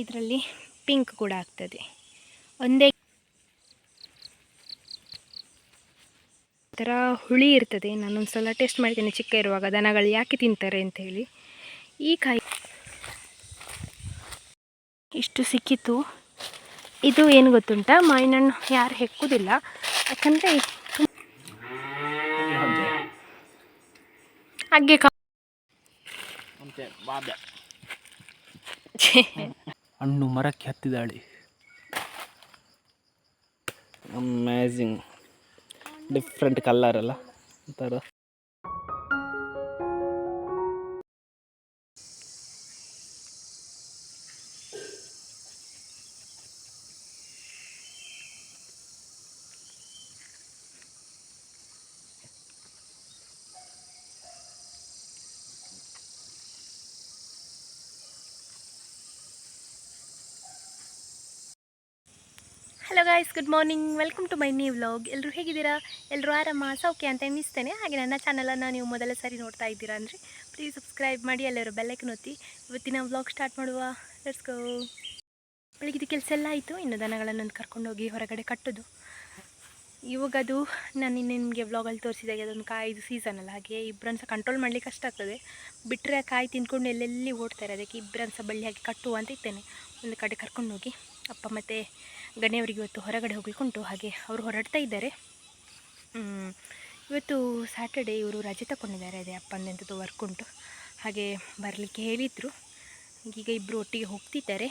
ಇದರಲ್ಲಿ ಪಿಂಕ್ ಕೂಡ ಆಗ್ತದೆ. ಒಂದೇ ಥರ ಹುಳಿ ಇರ್ತದೆ. ನಾನೊಂದು ಸಲ ಟೇಸ್ಟ್ ಮಾಡ್ತೀನಿ ಚಿಕ್ಕ ಇರುವಾಗ. ದನಗಳು ಯಾಕೆ ತಿಂತಾರೆ ಅಂತ ಹೇಳಿ. ಈ ಕಾಯಿ ಇಷ್ಟು ಸಿಕ್ಕಿತ್ತು. ಇದು ಏನು ಗೊತ್ತುಂಟ? ಮಾವಿನಣ್ಣು ಯಾರು ಹೆಕ್ಕುವುದಿಲ್ಲ ಯಾಕಂದರೆ ಹಾಗೆ. ಹಣ್ಣು ಮರಕ್ಕೆ ಹತ್ತಿದಾಳೆ ಅಮೇಝಿಂಗ್ ಡಿಫ್ರೆಂಟ್ ಕಲ್ಲರ್ ಅಲ್ಲ. ಒಂಥರ. Guys good morning welcome to my new vlog ಎಲ್ಲರೂ ಹೇಗಿದ್ದೀರಾ? ಎಲ್ಲರೂ ಆರಾಮ? ಸೌಖ್ಯ ಅಂತ ಎನ್ನಿಸ್ತೇನೆ ಹಾಗೆ ನನ್ನ ಚಾನಲನ್ನು ನೀವು ಮೊದಲ ಸಾರಿ ನೋಡ್ತಾ ಇದ್ದೀರಾ ಅಂದರೆ ಪ್ಲೀಸ್ ಸಬ್ಸ್ಕ್ರೈಬ್ ಮಾಡಿ, ಎಲ್ಲರೂ ಬೆಲ್ಲಕ್ಕೆ ಒತ್ತಿ. ಇವತ್ತಿನ ವ್ಲಾಗ್ ಸ್ಟಾರ್ಟ್ ಮಾಡುವ. ಗೋ ಬೆಳಗಿದ ಕೆಲಸ ಎಲ್ಲ ಆಯಿತು. ಇನ್ನು ದನಗಳನ್ನು ಕರ್ಕೊಂಡು ಹೋಗಿ ಹೊರಗಡೆ ಕಟ್ಟೋದು. ಇವಾಗ ಅದು ನಾನು ನಿಮಗೆ ವ್ಲಾಗಲ್ಲಿ ತೋರಿಸಿದಾಗೆ ಅದೊಂದು ಕಾಯಿದು ಸೀಸನ್ ಅಲ್ಲ. ಹಾಗೆ ಇಬ್ಬರನ್ನು ಸಹ ಕಂಟ್ರೋಲ್ ಮಾಡಲಿಕ್ಕೆ ಕಷ್ಟ ಆಗ್ತದೆ. ಬಿಟ್ಟರೆ ಕಾಯಿ ತಿಂದ್ಕೊಂಡು ಎಲ್ಲೆಲ್ಲಿ ಓಡ್ತಾರೆ ಅದಕ್ಕೆ ಇಬ್ಬರನ್ನು ಸಹ ಬಳ್ಳಿ ಹಾಕಿ ಕಟ್ಟುವ ಅಂತ ಇತ್ತೇನೆ ಒಂದು ಕಡೆ ಕರ್ಕೊಂಡು ಹೋಗಿ, ಅಪ್ಪ ಮತ್ತು ಗಣ್ಯವರಿಗೆ ಇವತ್ತು ಹೊರಗಡೆ ಹೋಗ್ಲಿಕ್ಕೆ ಉಂಟು ಹಾಗೆ ಅವರು ಹೊರಡ್ತಾ ಇದ್ದಾರೆ. ಇವತ್ತು ಸ್ಯಾಟರ್ಡೆ ಇವರು ರಜೆ ತಗೊಂಡಿದ್ದಾರೆ ಅದೇ ಅಪ್ಪಂದೆಂಥದ್ದು ವರ್ಕ್ ಉಂಟು. ಹಾಗೆ ಬರಲಿಕ್ಕೆ ಹೇಳಿದರು. ಈಗ ಇಬ್ಬರು ಒಟ್ಟಿಗೆ ಹೋಗ್ತಿದ್ದಾರೆ.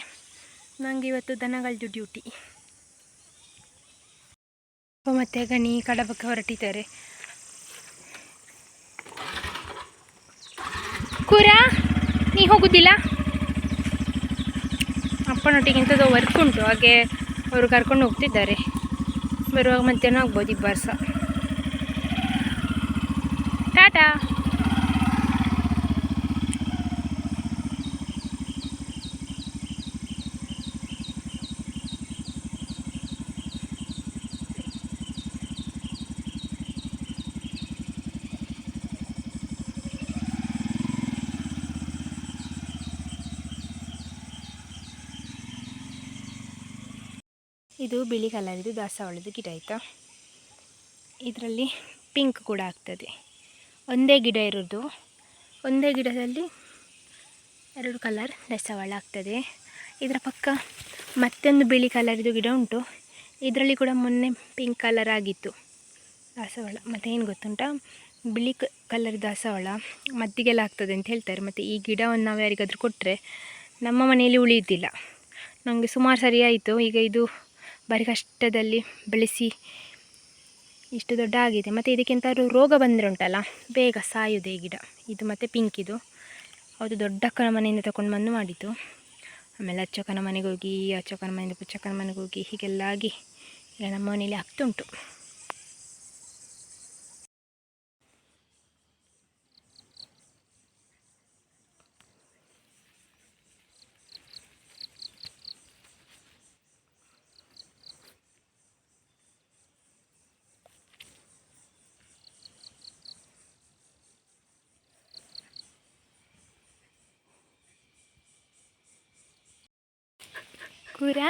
ನನಗೆ ಇವತ್ತು ದನಗಳದ್ದು ಡ್ಯೂಟಿ ಮತ್ತು ಗಣಿ ಕಡಬಕ್ಕೆ ಹೊರಟಿದ್ದಾರೆ. ಕುರಾ, ನೀ ಹೋಗುದಿಲ್ಲ? ಅಪ್ಪನೊಟ್ಟಿಗೆ ಇಂಥದ್ದು ವರ್ಕ್ ಉಂಟು. ಹಾಗೆ ಅವರು ಕರ್ಕೊಂಡು ಹೋಗ್ತಿದ್ದಾರೆ. ಬರುವಾಗ ಮಧ್ಯಾಹ್ನ ಆಗ್ಬೋದು ಇಬ್ಬರು ಸಹ ಟಾಟಾ! ಇದು ಬಿಳಿ ಕಲರ್ ಇದು ದಾಸವಾಳದ ಗಿಡ ಆಯಿತಾ? ಇದರಲ್ಲಿ ಪಿಂಕ್ ಕೂಡ ಆಗ್ತದೆ. ಒಂದೇ ಗಿಡ ಇರೋದು. ಒಂದೇ ಗಿಡದಲ್ಲಿ ಎರಡು ಕಲರ್ ದಾಸವಾಳ ಆಗ್ತದೆ. ಇದರ ಪಕ್ಕ ಮತ್ತೊಂದು ಬಿಳಿ ಕಲರಿದು ಗಿಡ ಉಂಟು. ಇದರಲ್ಲಿ ಕೂಡ ಮೊನ್ನೆ ಪಿಂಕ್ ಕಲರ್ ಆಗಿತ್ತು ದಾಸವಾಳ. ಮತ್ತು ಏನು ಗೊತ್ತುಂಟಾ? ಬಿಳಿ ಕ ಕಲರ್ ದಾಸವಾಳ ಮದ್ದಿಗೆಲ್ಲ ಆಗ್ತದೆ ಅಂತ ಹೇಳ್ತಾರೆ. ಮತ್ತು ಈ ಗಿಡವನ್ನು ನಾವು ಯಾರಿಗಾದರೂ ಕೊಟ್ಟರೆ ನಮ್ಮ ಮನೆಯಲ್ಲಿ ಉಳಿಯುತ್ತಿಲ್ಲ ನಮಗೆ ಸುಮಾರು ಸರಿ ಆಯಿತು. ಈಗ ಇದು ಭಾರಿ ಕಷ್ಟದಲ್ಲಿ ಬೆಳೆಸಿ ಇಷ್ಟು ದೊಡ್ಡ ಆಗಿದೆ ಮತ್ತು ಇದಕ್ಕೆಂತಾದ್ರು ರೋಗ ಬಂದರೆ ಉಂಟಲ್ಲ, ಬೇಗ ಸಾಯುದೆ ಗಿಡ. ಇದು ಮತ್ತು ಪಿಂಕ್ ಇದು. ಅದು ದೊಡ್ಡ ಅಕ್ಕನ ಮನೆಯಿಂದ ತಗೊಂಡು ಬಂದು ಮಾಡಿತು ಆಮೇಲೆ ಅಚ್ಚಕ್ಕನ ಮನೆಗೆ ಹೋಗಿ ಅಚ್ಚಕ್ಕನ ಮನೆಯಿಂದ ಪುಚ್ಚಕ್ಕನ ಮನೆಗೆ ಹೋಗಿ ಹೀಗೆಲ್ಲ ಆಗಿ ಈಗ ನಮ್ಮ ಮನೆಯಲ್ಲಿ ಆಗ್ತುಂಟು ಕೂರ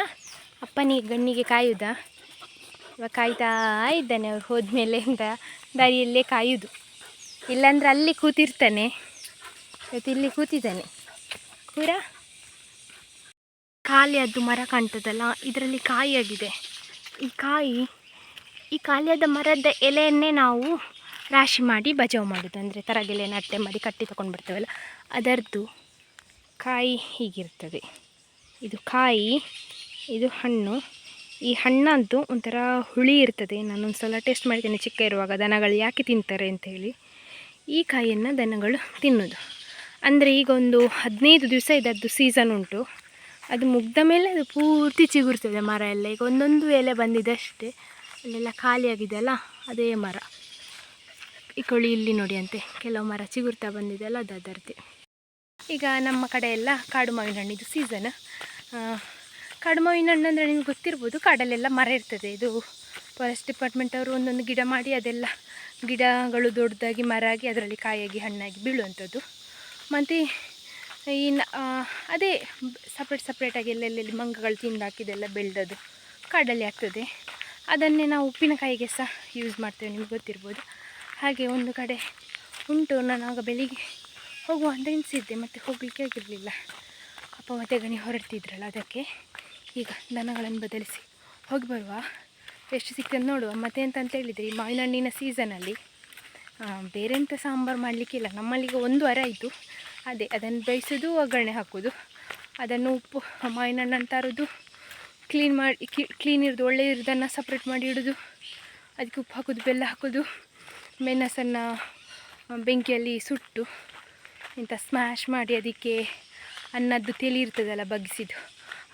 ಅಪ್ಪನಿಗೆ ಗಣ್ಣಿಗೆ ಕಾಯುದ. ಇವಾಗ ಕಾಯ್ತಾ ಇದ್ದಾನೆ ಅವ್ರು ಹೋದ್ಮೇಲೆ ಅಂತ. ದಾರಿಯಲ್ಲೇ ಕಾಯುದು. ಇಲ್ಲಾಂದ್ರೆ ಅಲ್ಲಿ ಕೂತಿರ್ತಾನೆ. ಇವತ್ತು ಇಲ್ಲಿ ಕೂತಿದ್ದಾನೆ. ಕೂರ ಖಾಲಿಯಾದ್ದು ಮರ ಕಾಣ್ತದಲ್ಲ, ಇದರಲ್ಲಿ ಕಾಯಿಯಾಗಿದೆ ಈ ಕಾಯಿ, ಈ ಖಾಲಿಯಾದ ಮರದ ಎಲೆಯನ್ನೇ ನಾವು ರಾಶಿ ಮಾಡಿ ಬಜಾವ್ ಮಾಡೋದು. ಅಂದರೆ ತರಗೆಲೆ ನಟ್ಟೆ ಮಾಡಿ ಕಟ್ಟಿ ತಗೊಂಡು ಬರ್ತೇವಲ್ಲ ಅದರದ್ದು ಕಾಯಿ ಹೀಗಿರ್ತದೆ. ಇದು ಕಾಯಿ, ಇದು ಹಣ್ಣು. ಈ ಹಣ್ಣಂತೂ ಒಂಥರ ಹುಳಿ ಇರ್ತದೆ. ನಾನೊಂದು ಸಲ ಟೇಸ್ಟ್ ಮಾಡ್ತೀನಿ ಚಿಕ್ಕ ಇರುವಾಗ. ದನಗಳು ಯಾಕೆ ತಿಂತಾರೆ ಅಂಥೇಳಿ. ಈ ಕಾಯಿಯನ್ನು ದನಗಳು ತಿನ್ನೋದು. ಅಂದರೆ ಈಗ ಒಂದು ಹದಿನೈದು ದಿವಸ ಇದದ್ದು ಸೀಸನ್ ಉಂಟು. ಅದು ಮುಗ್ದ ಮೇಲೆ ಅದು ಪೂರ್ತಿ ಚಿಗುರ್ತದೆ ಮರ ಎಲ್ಲ. ಈಗ ಒಂದೊಂದು ಎಲೆ ಬಂದಿದೆ ಅಷ್ಟೇ. ಅಲ್ಲೆಲ್ಲ ಖಾಲಿಯಾಗಿದೆ ಅಲ್ಲ? ಅದೇ ಮರ. ಈ ಕೊಳಿ ಇಲ್ಲಿ ನೋಡಿ ಅಂತೆ. ಕೆಲವು ಮರ ಚಿಗುರ್ತಾ ಬಂದಿದೆ ಅಲ್ಲ? ಅದು ಅದರದ್ದೇ. ಈಗ ನಮ್ಮ ಕಡೆ ಎಲ್ಲ ಕಾಡು ಮಾವಿನ ಹಣ್ಣಿದು ಸೀಸನ್ ಕಾಡು ಮಾವಿನ ಹಣ್ಣು ಅಂದರೆ ನಿಮ್ಗೆ ಗೊತ್ತಿರ್ಬೋದು, ಕಾಡಲ್ಲೆಲ್ಲ ಮರ ಇರ್ತದೆ. ಇದು ಫಾರೆಸ್ಟ್ ಡಿಪಾರ್ಟ್ಮೆಂಟ್ ಅವರು ಒಂದೊಂದು ಗಿಡ ಮಾಡಿ ಅದೆಲ್ಲ ಗಿಡಗಳು ದೊಡ್ಡದಾಗಿ ಮರ ಆಗಿ ಅದರಲ್ಲಿ ಕಾಯಾಗಿ ಹಣ್ಣಾಗಿ ಬೀಳುವಂಥದ್ದು. ಮತ್ತು ಈ ಅದೇ ಸಪ್ರೇಟ್ ಸಪ್ರೇಟಾಗಿ ಎಲ್ಲೆಲ್ಲಿ ಮಂಗಗಳು ತಿಂದು ಹಾಕಿದೆಲ್ಲ ಬೆಳೆದದು ಕಾಡಲ್ಲಿ ಆಗ್ತದೆ. ಅದನ್ನೇ ನಾವು ಉಪ್ಪಿನಕಾಯಿಗೆ ಸಹ ಯೂಸ್ ಮಾಡ್ತೇವೆ, ನಿಮ್ಗೆ ಗೊತ್ತಿರ್ಬೋದು. ಹಾಗೆ ಒಂದು ಕಡೆ ಉಂಟು, ನಾನು ಆಗ ಬೆಳಿಗ್ಗೆ ಹೋಗುವ ಅಂತ ಎನಿಸಿದ್ದೆ ಮತ್ತು ಹೋಗಲಿಕ್ಕೆ ಆಗಿರಲಿಲ್ಲ. ಅಪ್ಪ ಮತ್ತೆ ಗಣಿ ಹೊರಡ್ತಿದ್ರಲ್ಲ, ಅದಕ್ಕೆ ಈಗ ದನಗಳನ್ನು ಬದಲಿಸಿ. ಹೋಗಿ ಬರುವ. ಎಷ್ಟು ಸಿಗ್ತದೆ ನೋಡುವ. ಮತ್ತೆ ಎಂತ ಅಂತ ಹೇಳಿದರೆ, ಈ ಮಾವಿನ ಹಣ್ಣಿನ ಸೀಸನಲ್ಲಿ ಬೇರೆ ಎಂಥ ಸಾಂಬಾರು ಮಾಡಲಿಕ್ಕಿಲ್ಲ ನಮ್ಮಲ್ಲಿಗ ಒಂದು ವಾರ ಆಯಿತು ಅದೇ, ಅದನ್ನು ಬೇಯಿಸೋದು, ಒಗ್ಗರಣೆ ಹಾಕೋದು. ಅದನ್ನು ಉಪ್ಪು ಮಾವಿನ ಹಣ್ಣನ್ನು ಕ್ಲೀನ್ ಮಾಡಿ ಕ್ಲೀನ್ ಇರೋದು ಒಳ್ಳೆ ಇರೋದನ್ನು ಸಪ್ರೇಟ್ ಮಾಡಿ ಇಡೋದು. ಅದಕ್ಕೆ ಉಪ್ಪು ಹಾಕೋದು, ಬೆಲ್ಲ ಹಾಕೋದು. ಮೆಣಸನ್ನು, ಬೆಂಕಿಯಲ್ಲಿ ಸುಟ್ಟು ಇಂಥ ಸ್ಮ್ಯಾಶ್ ಮಾಡಿ ಅದಕ್ಕೆ ಅನ್ನದ್ದು ತೆಲಿ ಇರ್ತದಲ್ಲ ಬಗ್ಗಿಸಿದ್ದು,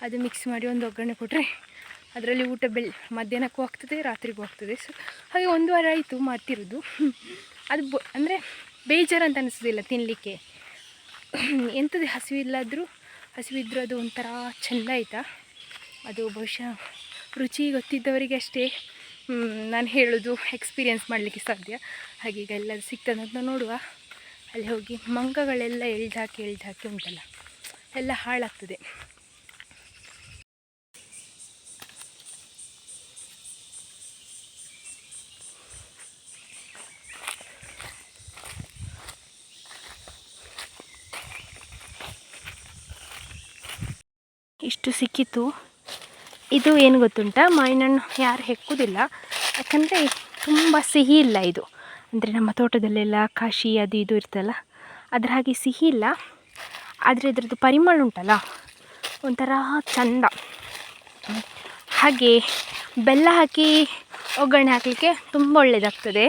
ಅದು ಮಿಕ್ಸ್ ಮಾಡಿ ಒಂದು ಒಗ್ಗರಣೆ ಕೊಟ್ಟರೆ ಅದರಲ್ಲಿ ಊಟ ಬೆಳ್, ಮಧ್ಯಾಹ್ನಕ್ಕೂ ಆಗ್ತದೆ, ರಾತ್ರಿಗೂ ಹೋಗ್ತದೆ ಸೊ ಹಾಗೆ ಒಂದು ವಾರ ಆಯಿತು ಮಾಡ್ತಿರೋದು. ಅದು ಬ, ಅಂದರೆ ಬೇಜಾರು ಅಂತ ಅನಿಸೋದಿಲ್ಲ ತಿನ್ನಲಿಕ್ಕೆ ಎಂಥದ್ದು ಹಸಿವಿಲ್ಲಾದರೂ, ಹಸಿವಿದ್ರೂ ಅದು ಒಂಥರ ಚೆಂದ ಆಯಿತಾ? ಅದು ಬಹುಶಃ ರುಚಿ ಗೊತ್ತಿದ್ದವರಿಗೆ ಅಷ್ಟೇ ನಾನು ಹೇಳೋದು ಎಕ್ಸ್ಪೀರಿಯೆನ್ಸ್ ಮಾಡಲಿಕ್ಕೆ ಸಾಧ್ಯ. ಹಾಗೀಗ ಎಲ್ಲದು ಸಿಗ್ತದಂತ ನೋಡುವ. ಅಲ್ಲಿ ಹೋಗಿ ಮಂಗಗಳೆಲ್ಲ ಎಳ್ದು ಹಾಕಿ ಎಳ್ದು ಹಾಕಿ ಉಂಟಲ್ಲ, ಎಲ್ಲ ಹಾಳಾಗ್ತದೆ. ಇಷ್ಟು ಸಿಕ್ಕಿತ್ತು ಇದು ಏನು ಗೊತ್ತುಂಟ? ಮಾವಿನಣ್ಣು ಯಾರು ಹೆಕ್ಕುವುದಿಲ್ಲ ಯಾಕಂದರೆ ತುಂಬ ಸಿಹಿ ಇಲ್ಲ ಇದು. ಅಂದರೆ ನಮ್ಮ ತೋಟದಲ್ಲೆಲ್ಲ ಕಾಶಿ ಅದು ಇದು ಇರ್ತಲ್ಲ ಅದ್ರ ಹಾಗೆ ಸಿಹಿ ಇಲ್ಲ. ಆದರೆ ಅದರದ್ದು ಪರಿಮಳ ಉಂಟಲ್ಲ, ಒಂಥರ ಚಂದ. ಹಾಗೆ ಬೆಲ್ಲ ಹಾಕಿ ಒಗ್ಗರಣೆ ಹಾಕಲಿಕ್ಕೆ ತುಂಬ ಒಳ್ಳೆಯದಾಗ್ತದೆ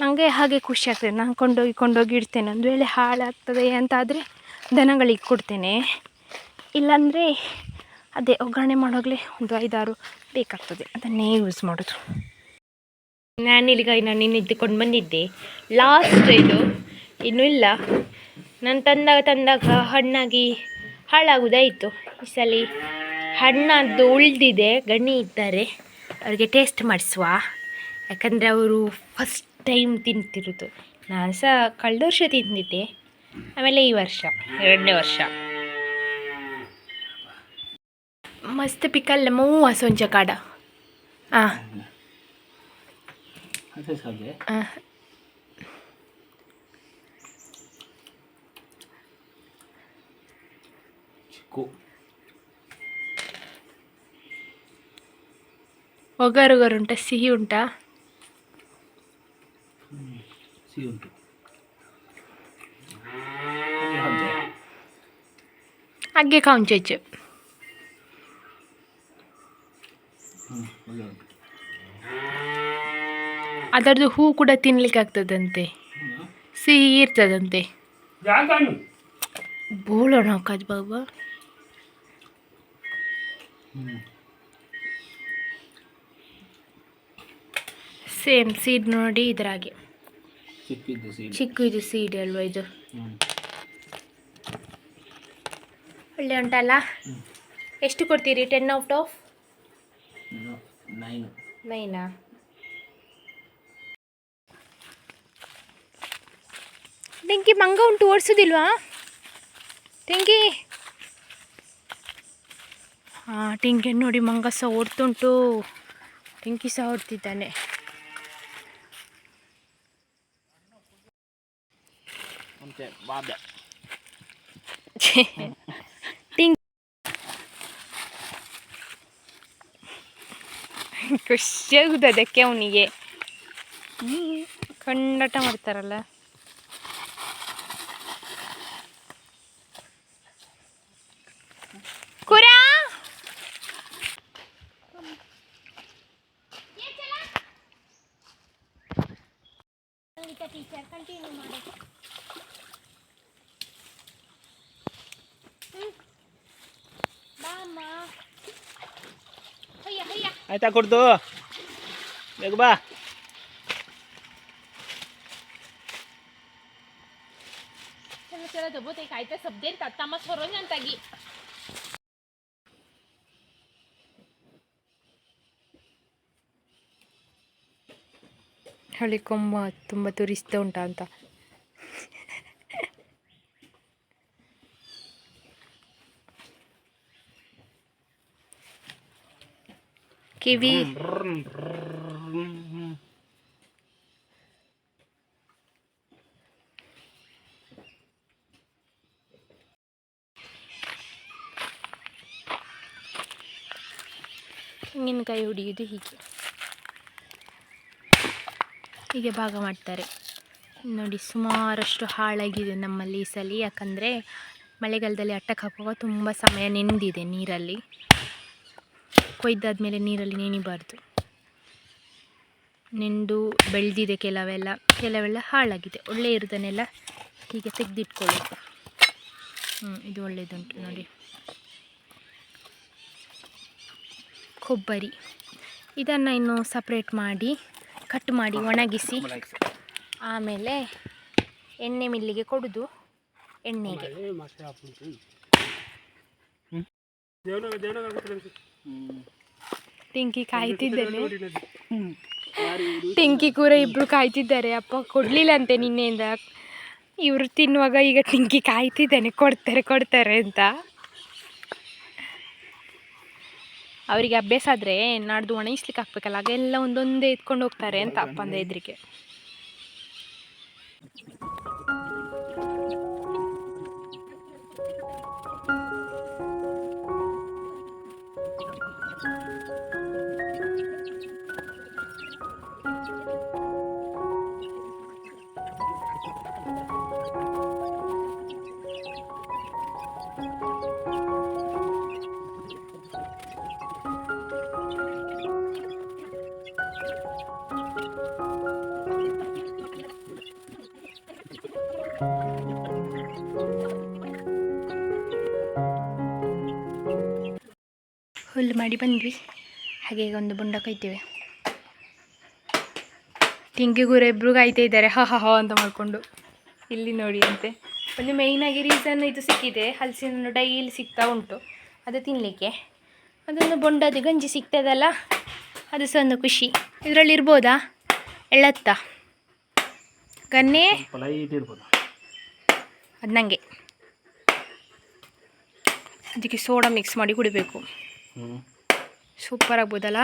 ನನಗೆ ಹಾಗೆ ಖುಷಿ ಆಗ್ತದೆ. ನಾನು ಕೊಂಡೋಗಿ ಕೊಂಡೋಗಿ ಇಡ್ತೇನೆ. ಒಂದು ವೇಳೆ ಹಾಳಾಗ್ತದೆ ಅಂತಾದರೆ ದನಗಳಿಗೆ ಕೊಡ್ತೇನೆ. ಇಲ್ಲಾಂದರೆ ಅದೇ ಒಗ್ಗರಣೆ ಮಾಡೋಗಲೇ ಒಂದು ಐದಾರು ಬೇಕಾಗ್ತದೆ. ಅದನ್ನೇ ಯೂಸ್ ಮಾಡೋದು. ನಾನಿಲ್ಲಿಗ ನಾನು ನಿನ್ನೆ ಇದ್ದುಕೊಂಡು ಬಂದಿದ್ದೆ. ಲಾಸ್ಟ್ ಇದು ಇನ್ನೂ ಇಲ್ಲ. ನಾನು ತಂದಾಗ ತಂದಾಗ ಹಣ್ಣಾಗಿ ಹಾಳಾಗೋದಾಯಿತು. ಈ ಸಲ ಹಣ್ಣದ್ದು ಉಳಿದಿದೆ. ಗಣಿ ಇದ್ದಾರೆ. ಅವ್ರಿಗೆ ಟೇಸ್ಟ್ ಮಾಡಿಸುವ. ಯಾಕಂದರೆ ಅವರು ಫಸ್ಟ್ ಟೈಮ್ ತಿಂತಿರೋದು. ನಾನು ಸಹ ಕಳೆದ ವರ್ಷ ತಿಂದಿದ್ದೆ. ಆಮೇಲೆ ಈ ವರ್ಷ, ಎರಡನೇ ವರ್ಷ. ಮಸ್ತ್ ಪಿಕಲ್ ಮೂವ ಸೊಂಚ ಕಾಡ. ಹಾಂ ಒಗರುಗರು ಉಂಟಾ ಸಿಹಿ ಉಂಟಾ ಸಿಹಿ ಉಂಟು ಹಾಗೆ ಹಾಗೆ. ಹಾಗೆ ಕಾಂಚೆಚ್ಚು ಅದರದ್ದು ಹೂ ಕೂಡ ತಿನ್ಲಿಕ್ಕೆ ಆಗ್ತದಂತೆ ಸಿಹಿ ಇರ್ತದಂತೆ. ಬೋಳೋಣ ಕಾಜ್ ಬಾಬಾ. ಸೇಮ್ ಸೀಡ್ ನೋಡಿ ಇದ್ರಾಗೆ. ಚಿಕ್ಕಿದ್ದು ಸೀಡ್. ಚಿಕ್ಕ ಇದು ಸೀಡ್ ಅಲ್ವಾ ಇದು? ಒಳ್ಳೆ ಉಂಟಲ್ಲ? ಎಷ್ಟು ಕೊಡ್ತೀರಿ? Ten out of? ನೈನ್? ಟೆಂಕಿ ಮಂಗ ಉಂಟು ಓಡಿಸೋದಿಲ್ವಾ ಟೆಂಕಿ ಹಾಂ ಟಿಂಕಿ ನೋಡಿ ಮಂಗ ಸಹ ಓಡ್ತುಂಟು ಟಿಂಕಿ ಸಹ ಓಡ್ತಿದ್ದಾನೆ ಖುಷಿಯಾಗುದು ಅದಕ್ಕೆ ಅವನಿಗೆ. ಕಂಡಾಟ ಮಾಡ್ತಾರಲ್ಲ. ಆಯ್ತಾ ಕೊಡ್ತು ಬೇಗ ಬಾ. ಚಲೋ ಚಲೋ ದಬೋತೈಕ ಆಯ್ತಾ ಸಬ್ದೇನ್ ತಮ್ಮ ಸೊರೋನ್ ಅಂತಾಗಿ. ಹಳಿ ಕೊಂಬ ತುಂಬ ತುರಿಸ್ತಾ ಉಂಟಾ ಅಂತ ಕಿವಿ. ತೆಂಗಿನಕಾಯಿ ಹೊಡಿಯೋದು ಹೀಗೆ. ಹೀಗೆ ಭಾಗ ಮಾಡ್ತಾರೆ. ನೋಡಿ ಸುಮಾರಷ್ಟು ಹಾಳಾಗಿದೆ ನಮ್ಮಲ್ಲಿ ಈ ಸಲ. ಯಾಕಂದರೆ ಮಳೆಗಾಲದಲ್ಲಿ ಅಟ್ಟಕ್ಕೆ ಹಾಕುವಾಗ ತುಂಬ ಸಮಯ ನೆಂದಿದೆ ನೀರಲ್ಲಿ. ಕೊಯ್ದಾದ್ಮೇಲೆ ನೀರಲ್ಲಿ ನೆನಿಬಾರ್ದು. ನೆಂದು ಬೆಳೆದಿದೆ ಕೆಲವೆಲ್ಲ ಕೆಲವೆಲ್ಲ ಹಾಳಾಗಿದೆ. ಒಳ್ಳೆ ಇರೋದನ್ನೆಲ್ಲ ಹೀಗೆ ತೆಗೆದಿಟ್ಕೊಳ್ಳಿ ಹ್ಞೂ ಇದು ಒಳ್ಳೆಯದುಂಟು ನೋಡಿ. ಕೊಬ್ಬರಿ. ಇದನ್ನು ಇನ್ನು ಸಪ್ರೇಟ್ ಮಾಡಿ ಕಟ್ ಮಾಡಿ ಒಣಗಿಸಿ, ಆಮೇಲೆ ಎಣ್ಣೆ ಮಿಲ್ಲಿಗೆ ಕೊಡುದು ಎಣ್ಣೆಗೆ. ಟಿಂಕಿ ಕಾಯ್ತಿದ್ದೇನೆ. ಟಿಂಕಿ ಕೂರ ಇಬ್ರು ಕಾಯ್ತಿದ್ದಾರೆ. ಅಪ್ಪ ಕೊಡ್ಲಿಲ್ಲಂತೆ ನಿನ್ನೆಯಿಂದ. ಇವರು ತಿನ್ನುವಾಗ ಈಗ ಟಿಂಕಿ ಕಾಯ್ತಿದ್ದೇನೆ. ಕೊಡ್ತಾರೆ ಕೊಡ್ತಾರೆ ಅಂತ. ಅವರಿಗೆ ಅಭ್ಯಾಸ ಆದರೆ ನಾಡ್ದು ಒಣಗಿಸ್ಲಿಕ್ಕೆ ಹಾಕ್ಬೇಕಲ್ಲ. ಆಗೆಲ್ಲ ಒಂದೊಂದೇ ಎತ್ಕೊಂಡು ಹೋಗ್ತಾರೆ ಅಂತ ಅಪ್ಪಂದ ಎದುರಿಗೆ. ಹುಲ್ಲು ಮಾಡಿ ಬಂದ್ವಿ. ಹಾಗೆ ಒಂದು ಬುಂಡ ಕೊಯ್ತೇವೆ. ಟಿಂಕಿಗೂರ ಇಬ್ರು ಕಾಯ್ತಾ ಇದ್ದಾರೆ. ಹ ಹ ಹ ಅಂತ ಮಾಡಿಕೊಂಡು ಇಲ್ಲಿ ನೋಡಿ ಅಂತೆ. ಒಂದು ಮೇಯ್ನಾಗಿ ರೀಸನ್ ಇದು ಸಿಕ್ಕಿದೆ. ಹಲಸಿನ ಹಣ್ಣು ಡೈಲಿ ಸಿಗ್ತಾ ಉಂಟು. ಅದು ತಿನ್ನಲಿಕ್ಕೆ ಅದೊಂದು ಬೊಂಡದ ಗಂಜಿ ಸಿಗ್ತದಲ್ಲ ಅದು ಸಹ ಒಂದು ಖುಷಿ. ಇದರಲ್ಲಿ ಇರ್ಬೋದಾ? ಎಳತ್ತ. ಗನ್ನೆ? ಅದು ನನಗೆ ಅದಕ್ಕೆ ಸೋಡಾ ಮಿಕ್ಸ್ ಮಾಡಿ ಕುಡಿಬೇಕು. ಸೂಪರ್ ಆಗ್ಬೋದಲ್ಲ?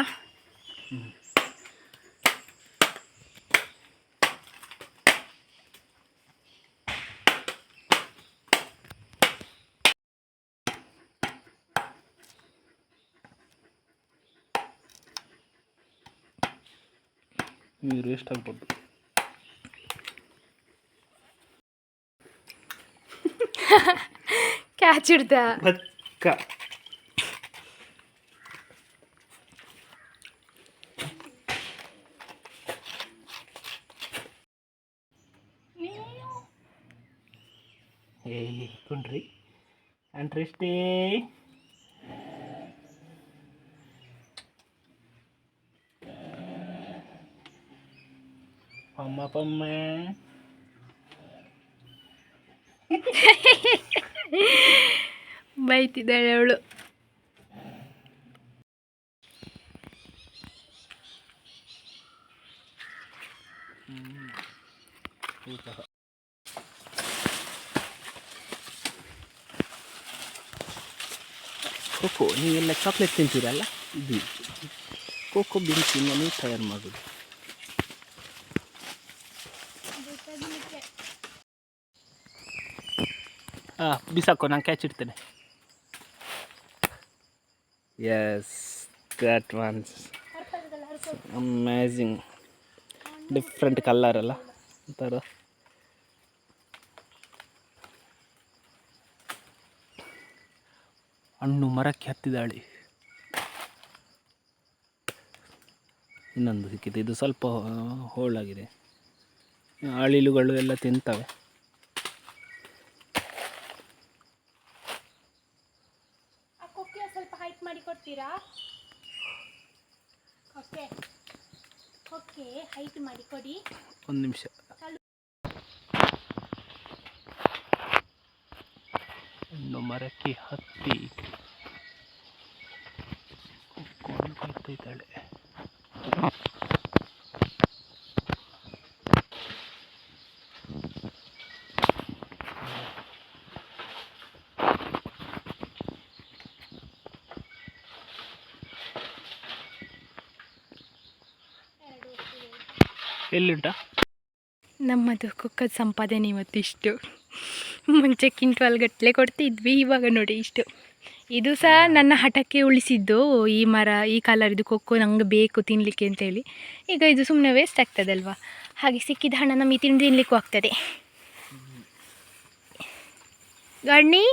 ನೀರು ವೇಸ್ಟ್ ಆಗ್ಬೋದು ಕ್ಯಾಚ್ ಹಿಡ್ದ ಪಕ್ಕ ಏಯ್ ಕುಂಡ್ರಿ ಅಂಟ್ರೆಸ್ಟೇ ಪಮ್ಮ ಪಮ್ಮ ಬೈತಿದ್ದಾಳೆ ಅವಳು ಕೋಕೋ ನೀವೆಲ್ಲ ಚಾಕ್ಲೇಟ್ ತಿಂತೀರಲ್ಲ ಇದು ಕೋಕೋ ಬೀನ್ಸಿಂದ ನೀವು ತಯಾರು ಮಾಡೋದು ಹಾಂ ಬಿಸಾಕೋ, ನಾನು ಕ್ಯಾಚ್ ಇಡ್ತೇನೆ. Yes that once amazing different colour ಅಲ್ಲ, ಒಂಥರ. ಹಣ್ಣು ಮರಕ್ಕೆ ಹತ್ತಿದಾಳಿ. ಇನ್ನೊಂದು ಸಿಕ್ಕಿದೆ, ಇದು ಸ್ವಲ್ಪ ಹೋಳಾಗಿದೆ. ಅಳಿಲುಗಳು ಎಲ್ಲ ತಿಂತವೆ ಸ್ವಲ್ಪ ಹೈಟ್ ಮಾಡಿ ಕೊಡ್ತೀರಾ ಓಕೆ ಓಕೆ ಹೈಟ್ ಮಾಡಿ ಕೊಡಿ. ಒಂದು ನಿಮಿಷ. ಹಣ್ಣು ಮರಕ್ಕೆ ಹತ್ತಿ. ಕುತ್ಕೊಂಡು ಕಾಯ್ತಿದ್ದಾಳೆ ಎಲ್ಲಿಂಟಾ ನಮ್ಮದು ಕುಕ್ಕದ ಸಂಪಾದನೆ ಇವತ್ತು ಇಷ್ಟು. ಮುಂಚೆ ಕಿಂಟ್ವಲ್ ಗಟ್ಟಲೆ ಕೊಡ್ತಿದ್ವಿ, ಇವಾಗ ನೋಡಿ ಇಷ್ಟು. ಇದು ಸಹ ನನ್ನ ಹಠಕ್ಕೆ ಉಳಿಸಿದ್ದು. ಈ ಮರ, ಈ ಕಲರ್ದು ಕೊಕ್ಕೋ ನಂಗೆ ಬೇಕು ತಿನ್ನಲಿಕ್ಕೆ ಅಂತೇಳಿ. ಈಗ ಇದು ಸುಮ್ಮನೆ ವೇಸ್ಟ್ ಆಗ್ತದಲ್ವಾ? ಹಾಗೆ ಸಿಕ್ಕಿದ ಹಣ ನಮಗೆ ತಿಂದು ತಿನ್ನಲಿಕ್ಕೂ ಆಗ್ತದೆ. ಗಣ್ಣಿ